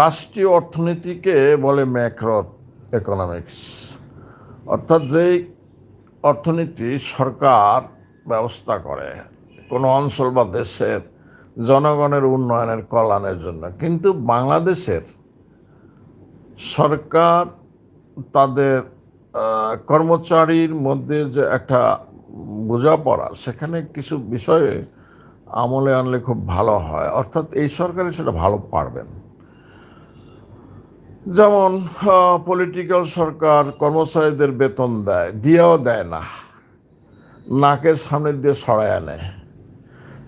রাষ্ট্রীয় অর্থনীতিকে বলে ম্যাক্রো ইকোনমিক্স। অর্থাৎ যেই অর্থনীতি সরকার ব্যবস্থা করে, কোনো অঞ্চল বা দেশের জনগণের উন্নয়নের কল্যাণের জন্য। কিন্তু বাংলাদেশের সরকার তাদের কর্মচারীর মধ্যে যে একটা বোঝাপড়া, সেখানে কিছু বিষয়ে আমলে আনলে খুব ভালো হয়। অর্থাৎ এই সরকারে সেটা ভালো পারবেন। যেমন পলিটিক্যাল সরকার কর্মচারীদের বেতন দেয়, দিয়েও দেয় না। নাকের সামনে দিয়ে সরায় আনে।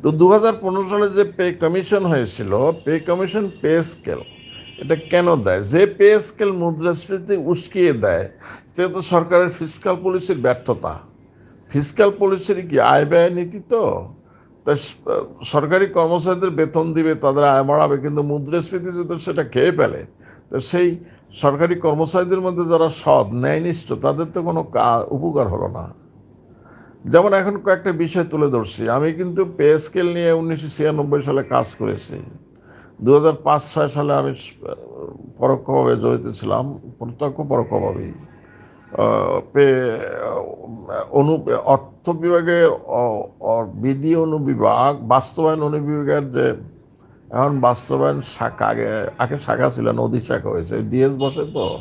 তো দু হাজার পনেরো সালে যে পে কমিশন হয়েছিল, পে কমিশন পে স্কেল, এটা কেন দেয়? যে পে স্কেল মুদ্রাস্ফীতি উস্কিয়ে দেয় সেটা তো সরকারের ফিসকাল পলিসির ব্যর্থতা। ফিসকাল পলিসির কি আয় ব্যয় নীতি তো? তা স- সরকারি কর্মচারীদের বেতন দিবে, তাদের আয় বাড়াবে, কিন্তু মুদ্রাস্ফীতি যদি সেটা খেয়ে ফেলে তো সেই সরকারি কর্মচারীদের মধ্যে যারা সৎ, ন্যায়নিষ্ঠ, তাদের তো কোনো উপকার হলো না। যেমন এখন কয়েকটা বিষয় তুলে ধরছি। আমি কিন্তু পে স্কেল নিয়ে উনিশশো ছিয়ানব্বই সালে কাজ করেছি। দু হাজার পাঁচ, ছয় সালে আমি পরোক্ষভাবে জড়িত ছিলাম, প্রত্যক্ষ পরোক্ষভাবেই। পে, অনু, অর্থ বিভাগের বিধি অনুবিভাগ, বাস্তবায়ন অনুবিভাগের যে এখন বাস্তবায়ন শাখা, আগে আগে শাখা ছিল, নদী শাখা হয়েছে। ডিএস বসে তো?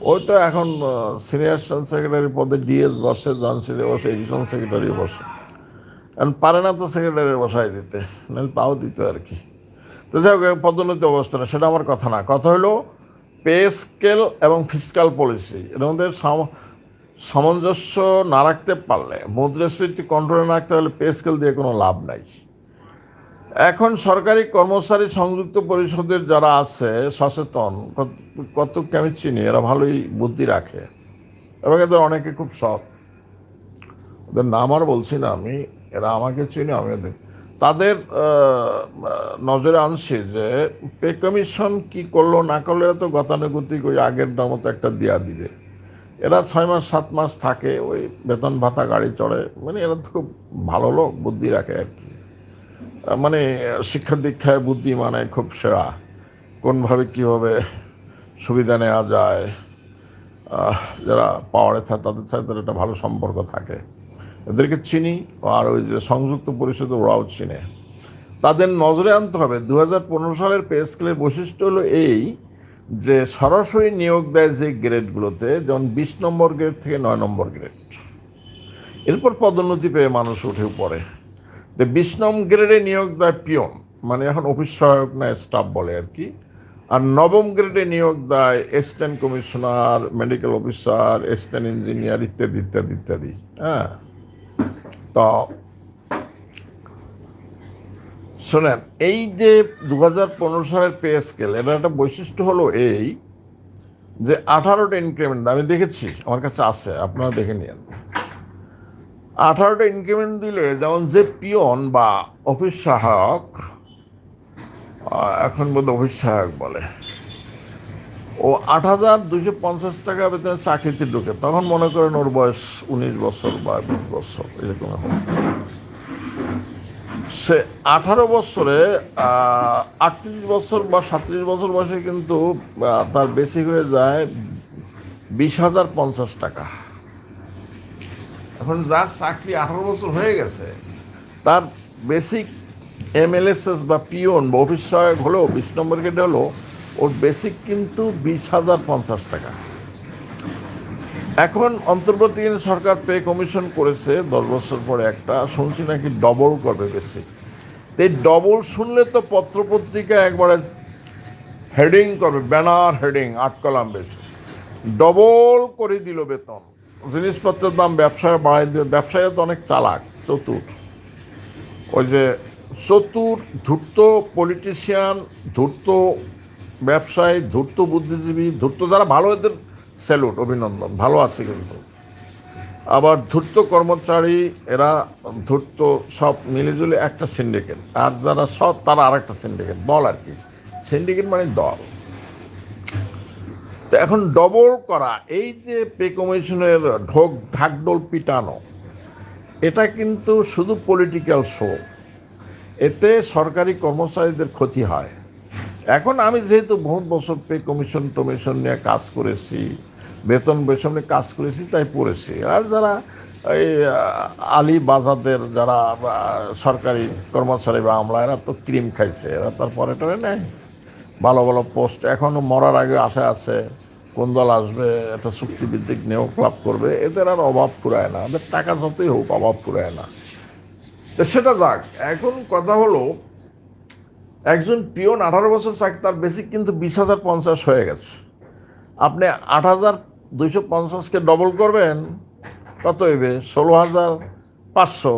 ওই তো এখন সিনিয়র সেক্রেটারি পদে ডিএস বসে জন সিলে বসে এডিশনাল সেক্রেটারি বসে। এখন পারে না তো সেক্রেটারি বসাই দিতে, নাহলে তাও দিত আর কি। তো যাই হোক পদোন্নতি অবস্থা না, সেটা আমার কথা না। কথা হলো পে স্কেল এবং ফিসকাল পলিসি এর মধ্যে সাম- সামঞ্জস্য না রাখতে পারলে, মুদ্রাস্ফীতি কন্ট্রোলে রাখতে হলে পে স্কেল দিয়ে কোনো লাভ নাই। এখন সরকারি কর্মচারী সংযুক্ত পরিষদের যারা আছে, সচেতন, কত- আমি চিনি, এরা ভালোই বুদ্ধি রাখে। এবং এদের অনেকে খুব সৎ। ওদের নাম আর বলছি না আমি, এরা আমাকে চিনি, আমি তাদের নজরে আনছি যে, পে কমিশন কি করল, না করল, এরা তো গতানুগতিক, ওই আগের মতো একটা দেয়া দিবে। এরা ছয় মাস, সাত মাস থাকে, ওই বেতন ভাতা গাড়ি চড়ে মানে এরা তো খুব ভালো লোক, বুদ্ধি রাখে আর কি। মানে শিক্ষা দীক্ষায় বুদ্ধি মানে খুব সেরা। কোনভাবে কীভাবে সুবিধা নেওয়া যায় যারা পাওয়ারে থাকে, তাদের সাথে তাদের একটা ভালো সম্পর্ক থাকে। এদেরকে চিনি, আর ওই যে সংযুক্ত পরিষদ ওরাও চিনে। তাদের নজরে আনতে হবে দু হাজার পনেরো সালের পে স্কেলের বৈশিষ্ট্য হলো এই যে, সরাসরি নিয়োগ দেয় যে গ্রেডগুলোতে যেমন বিশ নম্বর গ্রেড থেকে নয় নম্বর গ্রেড এরপর পদোন্নতি পেয়ে মানুষ উঠে পড়ে। বিশ নম্বর গ্রেডে নিয়োগ দেয় পিয়ন মানে এখন অফিস সহায়ক না স্টাফ বলে আর কি। আর নবম গ্রেডে নিয়োগ দেয় assistant commissioner medical officer assistant engineer ইত্যাদি ইত্যাদি ইত্যাদি হ্যাঁ। তো শোনেন, এই যে দু পনেরো সালের পে স্কেল এটার একটা বৈশিষ্ট্য হলো এই যে আঠারোটা ইনক্রিমেন্ট আমি দেখেছি, আমার কাছে আছে, আপনারা দেখে নিন আঠারোটা ইনক্রিমেন্ট দিলে যেমন যে পিয়ন বা অফিস সহায়ক এখন বোধ অফিস সহায়ক বলে। ও আট হাজার দুশো পঞ্চাশ টাকা বেতনে চাকরিতে ঢুকে, তখন মনে করেন ওর বয়স উনিশ বছর বা বিশ বছর, এরকম এখন। সে আঠারো বছরে আটত্রিশ বছর বা সাতত্রিশ বছর বয়সে কিন্তু তার বেশি হয়ে যায় বিশ হাজার পঞ্চাশ টাকা। এখন যার চাকরি আঠারো বছর হয়ে গেছে, তার বেসিক এমএলএসএস বা পিওন বা অফিস সহায়ক হলেও, বিশ নম্বর গেটে হলো ওর বেসিক কিন্তু বিশ হাজার পঞ্চাশ টাকা। এখন অন্তর্বর্তীকালীন সরকার পে কমিশন করেছে, দশ বছর পরে একটা, শুনছি নাকি ডবল করবে বেসিক এই ডবল শুনলে তো পত্রপত্রিকা একবারে হেডিং করবে ব্যানার হেডিং আট কলাম বেশি। ডবল করে দিল বেতন। জিনিসপত্রের দাম ব্যবসায় বাড়াই দিল ব্যবসায়ী তো অনেক চালাক, চতুর। ওই যে চতুর, ধূর্ত পলিটিশিয়ান ধূর্ত ব্যবসায়ী, ধূর্ত বুদ্ধিজীবী, ধূর্ত যারা ভালো এদের স্যালুট অভিনন্দন, ভালো আছে কিন্তু। আবার ধূর্ত কর্মচারী, এরা ধূর্ত সব মিলেজুলে একটা সিন্ডিকেট আর যারা সব তারা আর একটা সিন্ডিকেট দল আর কি। সিন্ডিকেট মানে দল। তো এখন ডবল করা, এই যে পে কমিশনের ঢোক, ঢাকডোল পিটানো, এটা কিন্তু শুধু পলিটিক্যাল শো এতে সরকারি কর্মচারীদের ক্ষতি হয়। এখন আমি যেহেতু বহুত বছর পে কমিশন টমিশন নিয়ে কাজ করেছি, বেতন বেতন নিয়ে কাজ করেছি, তাই পড়েছি। আর যারা এই আলী বাজাদের যারা সরকারি কর্মচারী বা আমলা এরা তো ক্রিম খাইছে, এরা তারপরে টরে নেয়। ভালো ভালো পোস্ট এখনও মরার আগে আশা আছে কোন দল আসবে, একটা চুক্তিভিত্তিক নেও ক্লাব করবে, এদের আর অভাব পুরায় না ওদের টাকা যতই হোক অভাব পুরায় না। তো সেটা যাক, এখন কথা হলো, একজন পিওন আঠারো বছর চাকরি, তার বেসিক কিন্তু বিশ হাজার পঞ্চাশ হয়ে গেছে। আপনি আট হাজার দুইশো পঞ্চাশকে ডবল করবেন, কত হইবে? ষোলো হাজার পাঁচশো।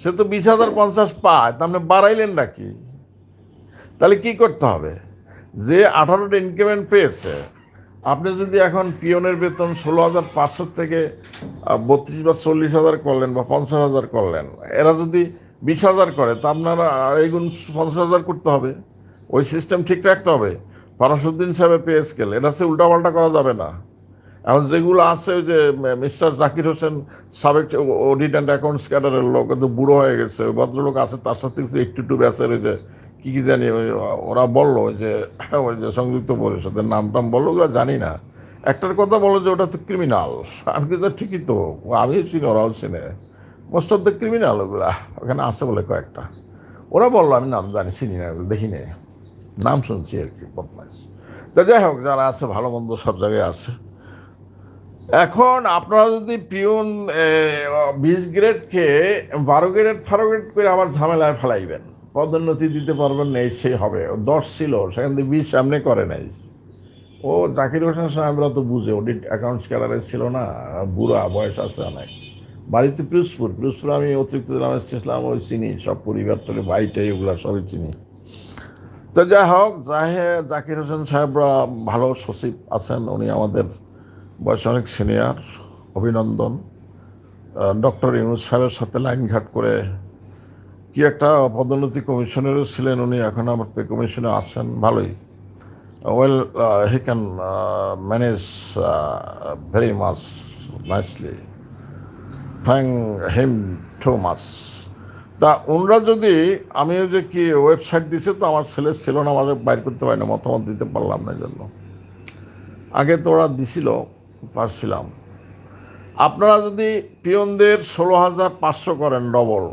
সে তো বিশ হাজার পঞ্চাশ পায় তা আপনি বাড়াইলেন নাকি? তাহলে কি করতে হবে? যে আঠারোটা ইনক্রিমেন্ট পেয়েছে, আপনি যদি এখন পিওনের বেতন ষোলো হাজার পাঁচশো থেকে বত্রিশ বা চল্লিশ হাজার করলেন বা পঞ্চাশ হাজার করলেন, এরা যদি বিশ হাজার করে, তা আপনারা এই গুণ পঞ্চাশ হাজার করতে হবে। ওই সিস্টেম ঠিক রাখতে হবে। ফরাসুদ্দিন সাহেবের পে স্কেল এটা হচ্ছে উল্টাপাল্টা করা যাবে না। এখন যেগুলো আছে ওই যে মিস্টার জাকির হোসেন সাবেক অডিট অ্যান্ড অ্যাকাউন্টস ক্যাডারের লোক তো বুড়ো হয়ে গেছে ভদ্রলোক আছে, তার সাথে একটু একটু ব্যাসের ওই যে কী কী জানি ওই ওরা বলল যে, ওই যে সংযুক্ত পরিষদের নাম টাম বলল, ওগুলো জানি না। একটার কথা বলো যে ওটা তো ক্রিমিনাল আমি কিন্তু ঠিকই তো আমিও চিনি, ওরাও চিনে। মোস্ট অফ দ্য ক্রিমিনাল ওগুলা, ওখানে আছে বলে কয়েকটা। ওরা বলল, আমি নাম জানি, চিনি না, ওগুলো দেখি না নাম শুনছি আর কি, বদমাইশ। তো যাই হোক, যারা আছে, ভালো মন্দ সব জায়গায় আছে। এখন আপনারা যদি পিউন বিশ গ্রেডকে বারো গ্রেড ফারো গ্রেড করে আবার ঝামেলায় ফেলাইবেন। পদোন্নতি দিতে পারবেন না সে হবে। ও দশ ছিল সেখান থেকে বিশ সামনে করে নাই। ও জাকির হোসেন সাহেবরা তো বুঝে অডিট অ্যাকাউন্টস ক্যাডারে ছিল না, বুড়া, বয়স আছে অনেক। বাড়িতে পিরোজপুর পিরোজপুর আমি অতিরিক্ত জেলা ম্যাজিস্ট্রেট ওই চিনি, সব পরিবার তোলে ভাইটাই ওগুলো সবই চিনি। তো যাই হোক, জাহে, জাকির হোসেন সাহেবরা ভালো সচিব আছেন, উনি আমাদের বয়স অনেক সিনিয়র অভিনন্দন। ডক্টর ইউনুস সাহেবের সাথে লাইন ঘাট করে কি একটা পদোন্নতি কমিশনেরও ছিলেন উনি, এখন আমার পে কমিশনে আছেন, ভালোই। Well he can manage very much nicely thank him too much তা ওনরা যদি আমি যে কি ওয়েবসাইট দিছে তো আমার ছেলে ছিল না, আমাদের বাইর করতে পারি না, মতামত দিতে পারলাম না জন্য আগে তো ওরা দিছিল, পারছিলাম। আপনারা যদি পিয়নদের ষোলো হাজার পাঁচশো করেন ডবল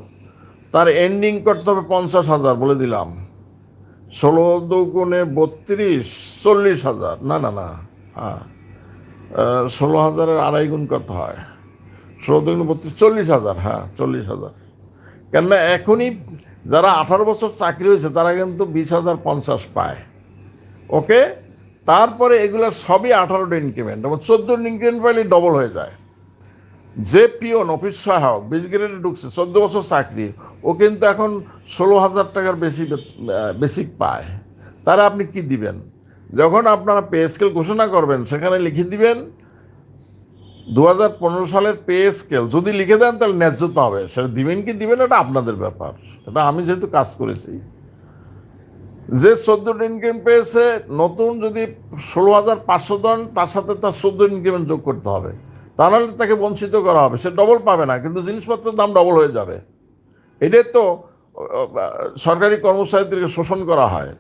তার এন্ডিং করতে হবে পঞ্চাশ হাজার, বলে দিলাম। ষোলো দুগুণে বত্রিশ, চল্লিশ হাজার। না না না হ্যাঁ। ষোলো হাজারের আড়াই গুণ কত হয়। ষোলো দুগুণ বত্রিশ, চল্লিশ হাজার হ্যাঁ চল্লিশ হাজার। কেননা এখনই যারা আঠারো বছর চাকরি হয়েছে, তারা কিন্তু বিশ হাজার পঞ্চাশ পায়। ওকে? তারপরে এগুলো সবই আঠারোটা ইনক্রিমেন্ট এবং চোদ্দোটা ইনক্রিমেন্ট পাইলে ডবল হয়ে যায়। যে পিওন অফিস সহায়ক, বিশ গ্রেডে ঢুকছে, চোদ্দ বছর চাকরি। ও কিন্তু এখন ষোলো হাজার টাকার বেশি বেসিক পায়। তারা আপনি কি দিবেন? যখন আপনারা পে স্কেল ঘোষণা করবেন, সেখানে লিখে দিবেন দু হাজার পনেরো সালের পে স্কেল যদি লিখে দেন, তাহলে ন্যায্যতা হবে। সেটা দিবেন কি দিবেন, এটা আপনাদের ব্যাপার। এটা আমি যেহেতু কাজ করেছি। যে চোদ্দোটা ইনক্রিম পেয়েছে, নতুন যদি ষোলো হাজার পাঁচশো দেন, তার সাথে তার চোদ্দ ইনক্রিমেন্ট যোগ করতে হবে। তা নাহলে তাকে বঞ্চিত করা হবে, সে ডবল পাবে না, কিন্তু জিনিসপত্রের দাম ডবল হয়ে যাবে। এটাই তো, সরকারি কর্মচারীদেরকে শোষণ করা হয়।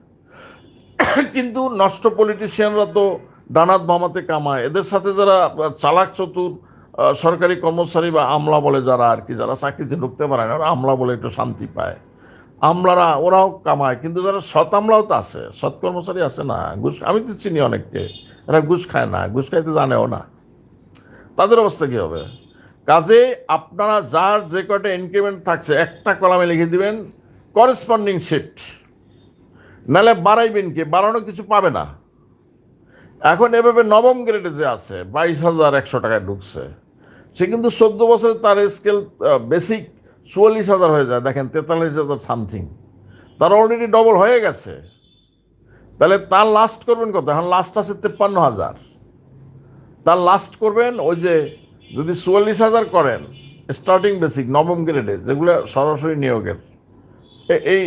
কিন্তু নষ্ট পলিটিশিয়ানরা তো ডানাত বামাতে কামায়। এদের সাথে যারা চালাক চতুর, সরকারি কর্মচারী বা আমলা বলে যারা আর কি, যারা চাকরিতে ঢুকতে পারে না, ওরা আমলা বলে একটু শান্তি পায়। আমলারা, ওরাও কামায়, কিন্তু যারা সৎ আমলাও তো আছে, সৎ কর্মচারী আছে না, ঘুষ, আমি তো চিনি অনেককে, এরা ঘুষ খায় না, ঘুষ খাইতে জানেও না। তাদের অবস্থা কী হবে? কাজে আপনারা যার যে কয়টা ইনক্রিমেন্ট থাকছে, একটা কলামে লিখে দিবেন করেসপন্ডিং শিফট নাহলে বাড়াইবেন কি? বাড়ানো কিছু পাবে না। এখন এভাবে নবম গ্রেডে যে আছে, বাইশ হাজার একশো টাকায় ঢুকছে। সে কিন্তু চোদ্দ বছরে তার স্কেল বেসিক চুয়াল্লিশ হাজার হয়ে যায়। দেখেন, তেতাল্লিশ হাজার সামথিং তার অলরেডি ডবল হয়ে গেছে। তাহলে তার লাস্ট করবেন কত? এখন লাস্ট আছে তেপ্পান্ন হাজার। তার লাস্ট করবেন, ওই যে যদি চুয়াল্লিশ হাজার করেন স্টার্টিং বেসিক নবম গ্রেডে যেগুলো সরাসরি নিয়োগের এই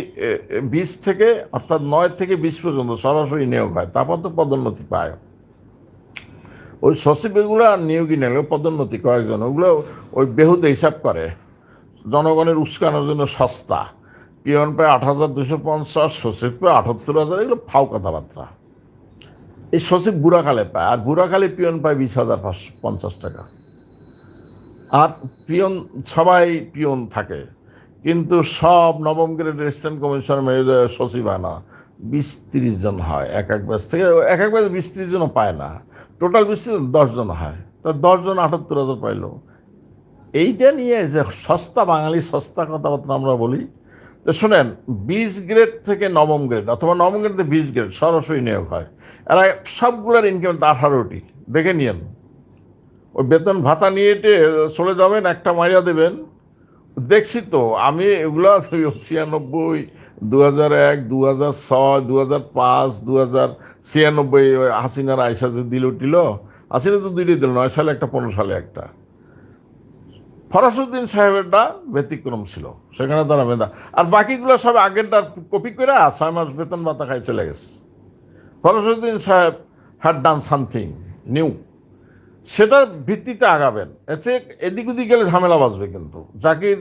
বিশ থেকে, অর্থাৎ নয় থেকে বিশ পর্যন্ত সরাসরি নিয়োগ হয়, তারপর তো পদোন্নতি পায়। ওই সচিব এগুলো আর নিয়োগই ওগুলো পদোন্নতি, কয়েকজন, ওগুলো ওই বেহুদে হিসাব করে। জনগণের উস্কানোর জন্য সস্তা। পিয়ন পায় আট হাজার দুশো পঞ্চাশ, সচিব পায় আটাত্তর হাজার, এগুলো ফাও কথাবার্তা। এই সচিব বুড়াকালে পায়, আর বুড়াকালে পিয়ন পায় বিশ হাজার পাঁচশো পঞ্চাশ টাকা। আর পিয়ন, সবাই পিয়ন থাকে, কিন্তু সব নবম গ্রেড ইস্টার্ন কমিশন সচিব হয় না। বিশ তিরিশ জন হয়, এক এক ব্যাচ থেকে, এক এক ব্যাচ বিশ তিরিশ জনও পায় না। টোটাল বিশ দশজন হয়। তা দশজন আটাত্তর হাজার পাইলো। এইটা নিয়ে যে সস্তা বাঙালি সস্তা কথাবার্তা আমরা বলি তো শোনেন বিশ গ্রেড থেকে নবম গ্রেড অথবা নবম গ্রেড থেকে বিশ গ্রেড সরাসরি নিয়োগ হয়। এরা সবগুলোর ইনকাম আঠারোটি। দেখে নিয়েন। ওই বেতন ভাতা নিয়ে চলে যাবেন, একটা মারিয়া দেবেন। দেখছি তো, আমি এগুলো ছিয়ানব্বই দু হাজার এক দু হাজার ছয় দু হাজার পাঁচ দু হাজার ছিয়ানব্বই হাসিনার আয়সা যে দিল টিল, হাসিনা তো দুইটাই দিল, নয় সালে একটা, পনেরো সালে একটা। ফরাসুদ্দিন সাহেবেরটা ব্যতিক্রম ছিল, সেখানে তারা বেদা আর বাকিগুলো সব আগেরটা কপি করে ছয় মাস বেতন ভাতা খাই চলে গেছে। ফরাসুদ্দিন সাহেব হ্যাড ডান সামথিং নিউ সেটার ভিত্তিতে আগাবেন। এতে এদিক ওদিক গেলে ঝামেলা বাজবে কিন্তু। জাকির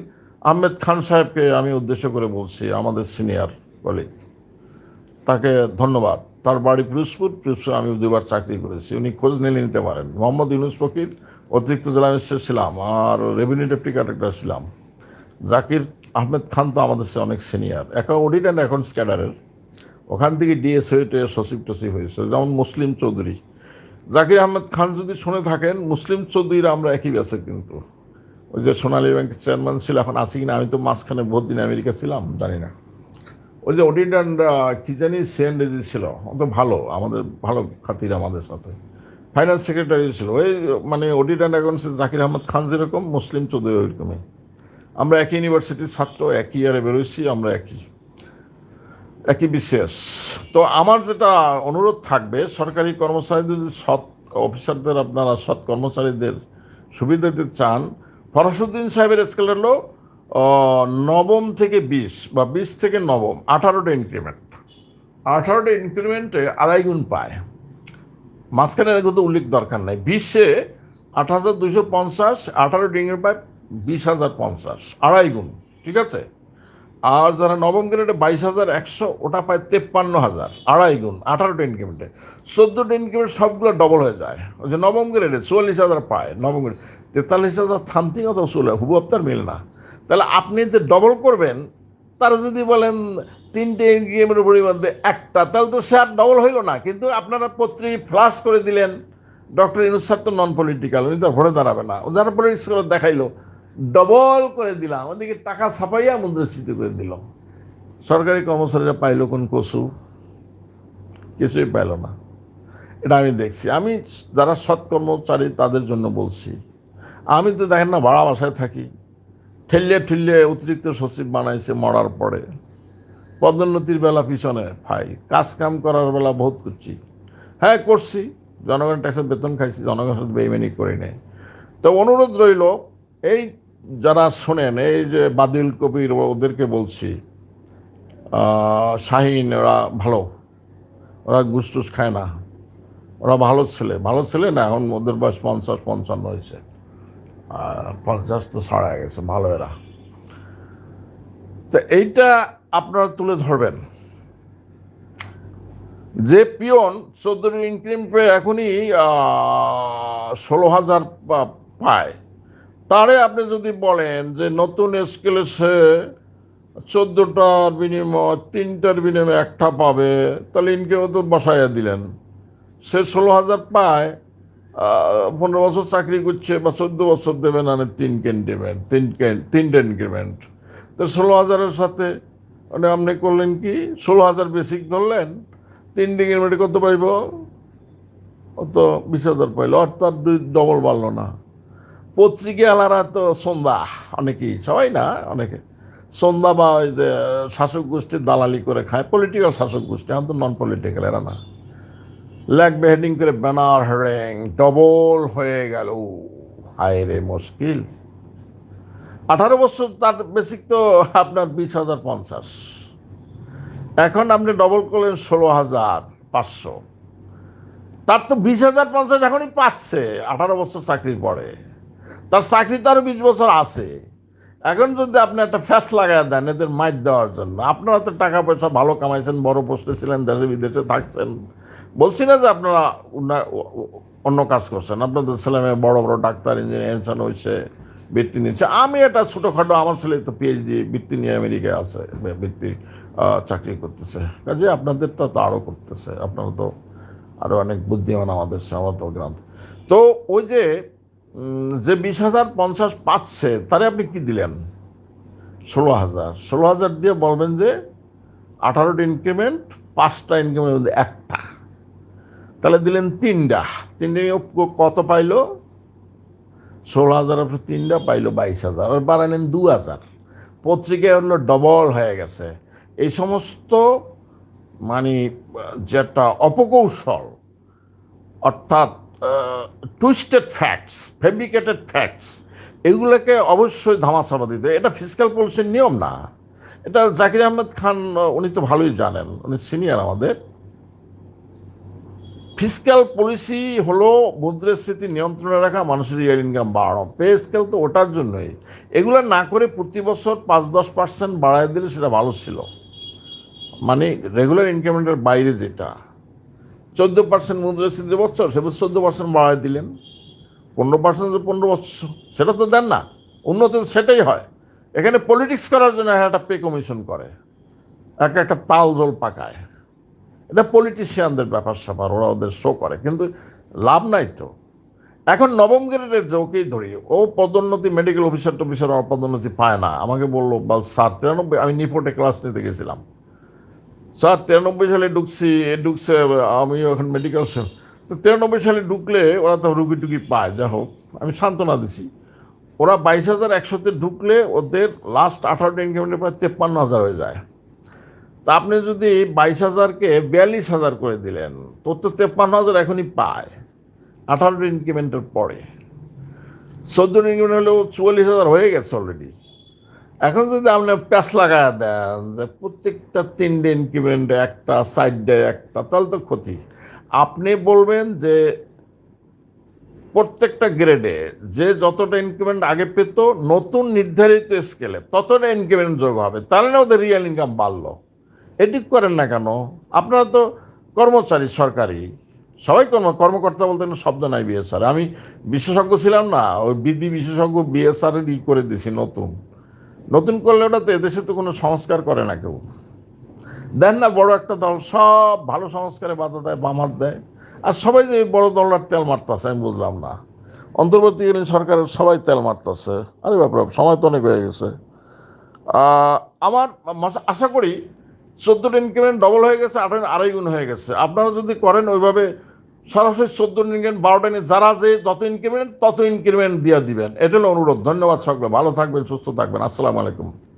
আহমেদ খান সাহেবকে আমি উদ্দেশ্য করে বলছি, আমাদের সিনিয়র কলিগ তাকে ধন্যবাদ। তার বাড়ি পিরোজপুর পিরোজপুর আমি দুবার চাকরি করেছি। উনি খোঁজ নিলে নিতে পারেন। মোহাম্মদ ইউনুস ফকির অতিরিক্ত জেলা ম্যাজিস্ট্রেট ছিলাম আর রেভিনিউ ডেপুটি কালেক্টর ছিলাম। জাকির আহমেদ খান তো আমাদের সে অনেক সিনিয়র এখন অডিট অ্যান্ড অ্যাকাউন্টস ক্যাডারের ওখান থেকে ডিএস হয়েটে সচিব টসিব হয়েছে, যেমন মুসলিম চৌধুরী। জাকির আহমেদ খান যদি শুনে থাকেন, মুসলিম চৌধুরীরা আমরা একই ব্যাচে কিন্তু। ওই যে সোনালী ব্যাংকের চেয়ারম্যান ছিল, এখন আছি কিনা আমি তো মাঝখানে বহুত দিন আমেরিকা ছিলাম, জানি না। ওই যে অডিট অ্যান্ড কি জানি সেন রেজি ছিল, অত ভালো, আমাদের ভালো খাতির আমাদের সাথে। ফাইন্যান্স সেক্রেটারি ছিল। ওই মানে অডিট অ্যান্ড অ্যাকাউন্টসে জাকির আহমদ খান যেরকম, মুসলিম চৌধুরী ওইরকমই। আমরা একই ইউনিভার্সিটির ছাত্র, একই ইয়ারে বেরোইছি, আমরা একই। একই বিশেষ তো আমার যেটা অনুরোধ থাকবে, সরকারি কর্মচারীদের সৎ অফিসারদের আপনারা, সৎ কর্মচারীদের সুবিধা দিতে চান, ফরাসুদ্দিন সাহেবের স্কেল হলো নবম থেকে বিশ, বা বিশ থেকে নবম, আঠারোটা ইনক্রিমেন্ট আঠারোটা ইনক্রিমেন্টে আড়াই গুণ পায়। মাঝখানে এর কিন্তু উল্লেখ দরকার নাই। বিশে আট হাজার দুশো পঞ্চাশ, আঠারো ডিগ্রি পায় বিশ হাজার পঞ্চাশ, আড়াই গুণ, ঠিক আছে? আর যারা নবম গ্রেডে বাইশ হাজার একশো, ওটা পায় তেপ্পান্ন হাজার, আড়াই গুণ, আঠারোটা ইনক্রিমেন্টে চোদ্দোটা ইনক্রিমেন্ট সবগুলো ডবল হয়ে যায়। ওই যে নবম গ্রেডে চুয়াল্লিশ হাজার পায়, নবম গ্রেড তেতাল্লিশ হাজার থামতিং অত চলে হুবু আপনার মিল না। তাহলে আপনি যে ডবল করবেন, তারা যদি বলেন তিনটে ইনগ্রিমের পরিবর্তে একটা। তাহলে তো সে আর ডবল হইল না, কিন্তু আপনারা পত্রিকা ফ্লাশ করে দিলেন। ডক্টর ইনুস স্যার তো নন পলিটিক্যাল উনি তো ভরে দাঁড়াবে না। ও যারা পলিটিক্স করে দেখাইলো ডবল করে দিলাম। ওদিকে টাকা ছাপাইয়া মুদ্রাস্ফীতি করে দিল। সরকারি কর্মচারীরা পাইল কোন কসু? কিছুই পাইল না। এটা আমি দেখছি। আমি যারা সৎ কর্মচারী, তাদের জন্য বলছি। আমি তো দেখেন না, ভাড়া বাসায় থাকি। ঠেললে ঠেললে অতিরিক্ত সচিব বানাইছে মরার পরে। পদোন্নতির বেলা পিছনে, ভাই, কাজ কাম করার বেলা বহুত করছি। হ্যাঁ করছি জনগণ ট্যাক্সের বেতন খাইছি, জনগণের সাথে বেইমানি করি নাই। তো অনুরোধ রইল, এই যারা শোনেন, এই যে বাদিল কবির ওদেরকে বলছি শাহিন, ওরা ভালো, ওরা গুসটুস খায় না, ওরা ভালো ছেলে ভালো ছেলে না, এখন ওদের বয়স পঞ্চাশ, পঞ্চান্ন হয়েছে পঞ্চাশ তো ছাড়া গেছে, ভালো এরা। তো এইটা আপনারা তুলে ধরবেন। যে পিয়ন চোদ্দোর ইনক্রিম পেয়ে এখনই ষোলো হাজার পায়। তারে আপনি যদি বলেন যে নতুন স্কেলে সে চোদ্দোটার বিনিময়, তিনটার বিনিময়ে একটা পাবে, তাহলে ইনকেও তো বসাইয়া দিলেন। সে ষোলো হাজার পায় পনেরো বছর চাকরি করছে বা চোদ্দ বছর দেবেন আর তিন ইনক্রিমেন্ট তিন তিনটে ইনক্রিমেন্ট তো ষোলো হাজারের সাথে মানে আপনি করলেন কি? ষোলো হাজার বেসিক ধরলেন, তিন ইনক্রিমেন্টে কত পাইব? অত বিশ হাজার পাইলো। অর্থাৎ দুই ডবল বাড়লো না। পত্রিকাওয়ালারা তো সন্ধ্যা, অনেকেই, সবাই না, অনেকে। সন্ধ্যা বা ওই যে, শাসক গোষ্ঠীর দালালি করে খায় পলিটিক্যাল শাসক গোষ্ঠী, এখন তো নন পলিটিক্যাল এরা না। লাগবে হেডিং করে ব্যানার হ্যারিং ডবল হয়ে গেল। হায় রে মুশকিল। আঠারো বছর তার বেসিক তো আপনার বিশ হাজার পঞ্চাশ। এখন আপনি ডবল করলেন ষোলো হাজার পাঁচশো। তার তো বিশ হাজার পঞ্চাশ এখনই পাচ্ছে, আঠারো বছর চাকরির পরে। তার চাকরি তো আরও বিশ বছর আছে। এখন যদি আপনি একটা ফ্যাস লাগায় দেন, এদের মাইট দেওয়ার জন্য। আপনারা তো টাকা পয়সা ভালো কামাইছেন, বড় পোস্টে ছিলেন, দেশে বিদেশে থাকছেন। বলছি না যে আপনারা অন্য কাজ করছেন। আপনাদের ছেলে মেয়ে বড় বড় ডাক্তার, ইঞ্জিনিয়ার হয়েছে বৃত্তি নিচ্ছে আমি এটা ছোটোখাটো, আমার ছেলে তো পিএইচডি বৃত্তি নিয়ে আমেরিকায় আছে, বৃত্তি চাকরি করতেছে। কাজে আপনাদেরটা তো আরও করতেছে। আপনারা তো আরও অনেক বুদ্ধিমান আমাদের আমার তো গ্রাম। তো ওই যে যে বিশ হাজার পঞ্চাশ পাচ্ছে, তারে আপনি কি দিলেন? ষোলো হাজার। ষোলো হাজার দিয়ে বলবেন যে, আঠারোটা ইনক্রিমেন্ট পাঁচটা ইনক্রিমেন্ট একটা। তাহলে দিলেন তিনটা। তিনটে কত পাইলো? ষোলো হাজার আপনি তিনটা পাইলো বাইশ হাজার, আর বাড়ালেন দু হাজার। পত্রিকায় অন্য ডবল হয়ে গেছে। এই সমস্ত মানে যেটা অপকৌশল, অর্থাৎ টুইস্টেড ফ্যাক্টস ফেব্রিকেটেড ফ্যাক্টস এগুলোকে অবশ্যই ধামাচাপা দিতে এটা ফিজিক্যাল পলিসির নিয়ম না। এটা জাকির আহমেদ খান, উনি তো ভালোই জানেন, উনি সিনিয়র আমাদের। ফিজিক্যাল পলিসি হলো মুদ্রাস্ফীতি নিয়ন্ত্রণে রাখা মানুষের রিয়েল ইনকাম বাড়ানো। পে স্কেল তো ওটার জন্যই। এগুলো না করে প্রতি বছর পাঁচ দশ পার্সেন্ট বাড়ায় দিলে সেটা ভালো ছিল। মানে রেগুলার ইনক্রিমেন্টের বাইরে যেটা। চোদ্দ পার্সেন্ট মুদ্রাস্ফীতি যে বছর, সে বছর চোদ্দ পার্সেন্ট বাড়ায় দিলেন। পনেরো পার্সেন্ট পনেরো বছর, সেটা তো দেন না। উন্নতি সেটাই হয়। এখানে পলিটিক্স করার জন্য একটা পে কমিশন করে। এক একটা তাল জল পাকায়। এটা পলিটিশিয়ানদের ব্যাপার স্যাপার, ওরা ওদের শো করে, কিন্তু লাভ নাই তো। এখন নবম গ্রেডের যে ধরি, ও পদোন্নতি মেডিকেল অফিসার টফিসার আমার পদোন্নতি পায় না। আমাকে বলল, বল, স্যার, তিরানব্বই, আমি নিপোর্টে ক্লাস নিতে গেছিলাম। স্যার, তিরানব্বই সালে ঢুকছি, এ ঢুকছে আমি এখন মেডিকেল তো তিরানব্বই সালে ঢুকলে ওরা তো রুগী টুকি পায়, যা হোক, আমি সান্ত্বনা দিছি। ওরা বাইশ হাজার একশোতে ঢুকলে ওদের লাস্ট আঠারোটা ইনকামেন্টের প্রায় তেপ্পান্ন হাজার হয়ে যায়। তা আপনি যদি বাইশ হাজারকে বিয়াল্লিশ হাজার করে দিলেন তোর তো তেপ্পান্ন হাজার এখনই পায়। আঠারোটা ইনক্রিমেন্টের পরে। চোদ্দ ইনক্রিমেন্ট হলেও চুয়াল্লিশ হাজার হয়ে গেছে অলরেডি এখন যদি আপনি প্যাস লাগায় দেন যে প্রত্যেকটা তিনটে ইনক্রিমেন্টে একটা সাইডে একটা, তাহলে তো ক্ষতি। আপনি বলবেন যে প্রত্যেকটা গ্রেডে যে যতটা ইনক্রিমেন্ট আগে পেত, নতুন নির্ধারিত স্কেলে ততটা ইনক্রিমেন্ট যোগ হবে। তাহলে না ওদের রিয়েল ইনকাম বাড়লো। এটি করেন না কেন? আপনারা তো কর্মচারী সরকারি। সবাই কর্ম, কর্মকর্তা বলতে কোনো শব্দ নাই বিএসআর। আমি বিশেষজ্ঞ ছিলাম না, ওই বিধি বিশেষজ্ঞ বিএসআর ই করে দিছি নতুন। নতুন করলে ওটা তো এদেশে তো কোনো সংস্কার করে না কেউ। দেন না, বড় একটা দল সব ভালো সংস্কারে বাধা দেয় বামার দেয়। আর সবাই যে বড় দলটার তেল মারতেছে, আমি বুঝলাম না। অন্তর্বর্তীকালীন সরকারের সবাই তেল মারতেছে। আরে ব্যাপার সময় তো অনেক হয়ে গেছে। আমার আশা করি চোদ্দোটা ইনক্রিমেন্ট ডবল হয়ে গেছে, আঠারো, আড়াই গুণ হয়ে গেছে। আপনারা যদি করেন ওইভাবে, সরাসরি চোদ্দ ইনক্রিমেন্ট বারোটা নিয়ে যারা যে যত ইনক্রিমেন্ট তত ইনক্রিমেন্ট দিয়ে দিবেন। এটা হলো অনুরোধ। ধন্যবাদ সকলে। ভালো থাকবেন, সুস্থ থাকবেন। আসসালামু আলাইকুম।